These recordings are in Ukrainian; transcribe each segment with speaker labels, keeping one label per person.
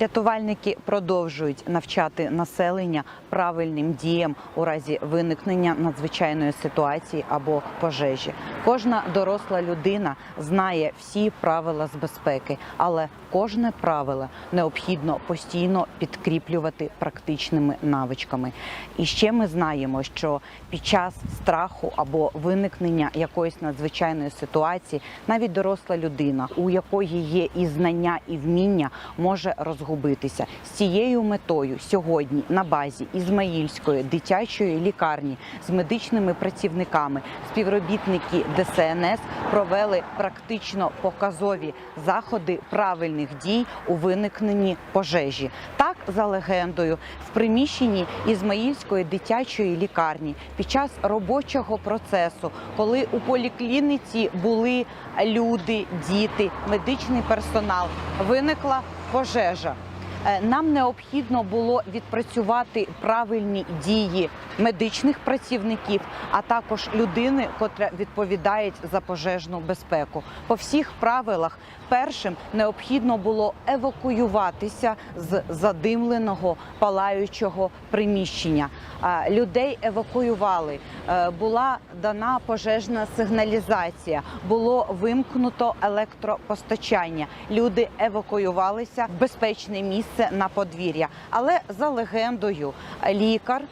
Speaker 1: Рятувальники продовжують навчати населення правильним діям у разі виникнення надзвичайної ситуації або пожежі. Кожна доросла людина знає всі правила з безпеки, але кожне правило необхідно постійно підкріплювати практичними навичками. І ще ми знаємо, що під час страху або виникнення якоїсь надзвичайної ситуації навіть доросла людина, у якої є і знання, і вміння, може розгубитися. З цією метою сьогодні на базі Ізмаїльської дитячої лікарні з медичними працівниками співробітники ДСНС провели практично показові заходи правильних дій у виникненні пожежі. Так, за легендою, в приміщенні Ізмаїльської дитячої лікарні під час робочого процесу, коли у поліклініці були люди, діти, медичний персонал, виникла пожежа. Е, Нам необхідно було відпрацювати правильні дії медичних працівників, а також людини, котра відповідає за пожежну безпеку. По всіх правилах першим необхідно було евакуюватися з задимленого палаючого приміщення. Людей евакуювали. Е, Була дана пожежна сигналізація, було вимкнуто електропостачання. Люди евакуювалися в безпечне місце на подвір'я. Але за легендою, лікар.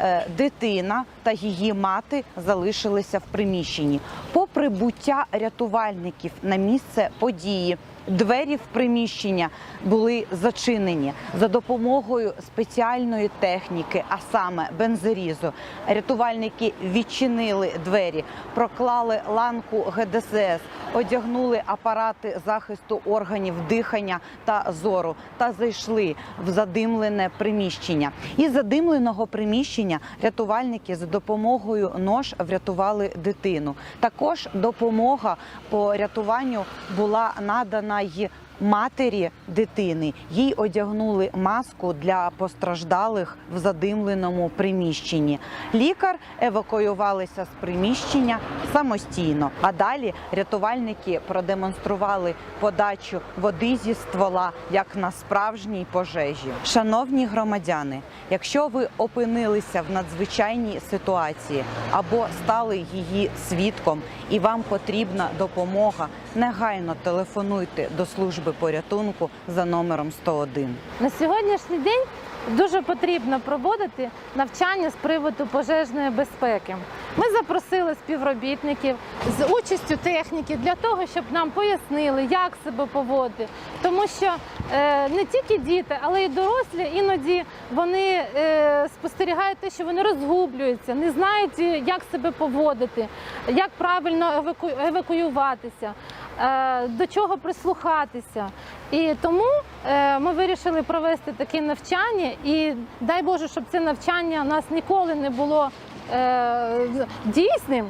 Speaker 1: е, Дитина та її мати залишилися в приміщенні. По прибуття рятувальників на місце події двері в приміщення були зачинені за допомогою спеціальної техніки, а саме бензорізу. Рятувальники відчинили двері, проклали ланку ГДСС, одягнули апарати захисту органів дихання та зору та зайшли в задимлене приміщення. Із задимленого приміщення рятувальники за допомогою нож врятували дитину. Також допомога по рятуванню була надана й матері дитини. Їй одягнули маску для постраждалих в задимленому приміщенні. Лікар евакуювалися з приміщення самостійно. А далі рятувальники продемонстрували подачу води зі ствола як на справжній пожежі. Шановні громадяни, якщо ви опинилися в надзвичайній ситуації або стали її свідком, і вам потрібна допомога, негайно телефонуйте до служби порятунку за номером 101.
Speaker 2: На сьогоднішній день дуже потрібно проводити навчання з приводу пожежної безпеки. Ми запросили співробітників з участю техніки для того, щоб нам пояснили, як себе поводити. Тому що е, не тільки діти, але й дорослі іноді вони е, спостерігають те, що вони розгублюються, не знають, як себе поводити, як правильно еваку... евакуюватися. Е, До чого прислухатися, і тому е, ми вирішили провести таке навчання. І дай Боже, щоб це навчання у нас ніколи не було е, дійсним.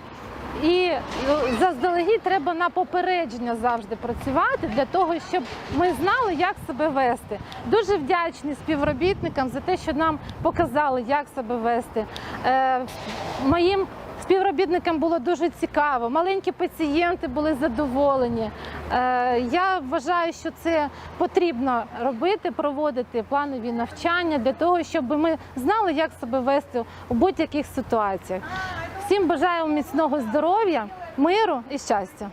Speaker 2: І заздалегідь треба на попередження завжди працювати для того, щоб ми знали, як себе вести. Дуже вдячні співробітникам за те, що нам показали, як себе вести. Моїм співробітникам було дуже цікаво. Маленькі пацієнти були задоволені. Е, Я вважаю, що це потрібно робити, проводити планові навчання для того, щоб ми знали, як себе вести у будь-яких ситуаціях. Всім бажаю міцного здоров'я, миру і щастя.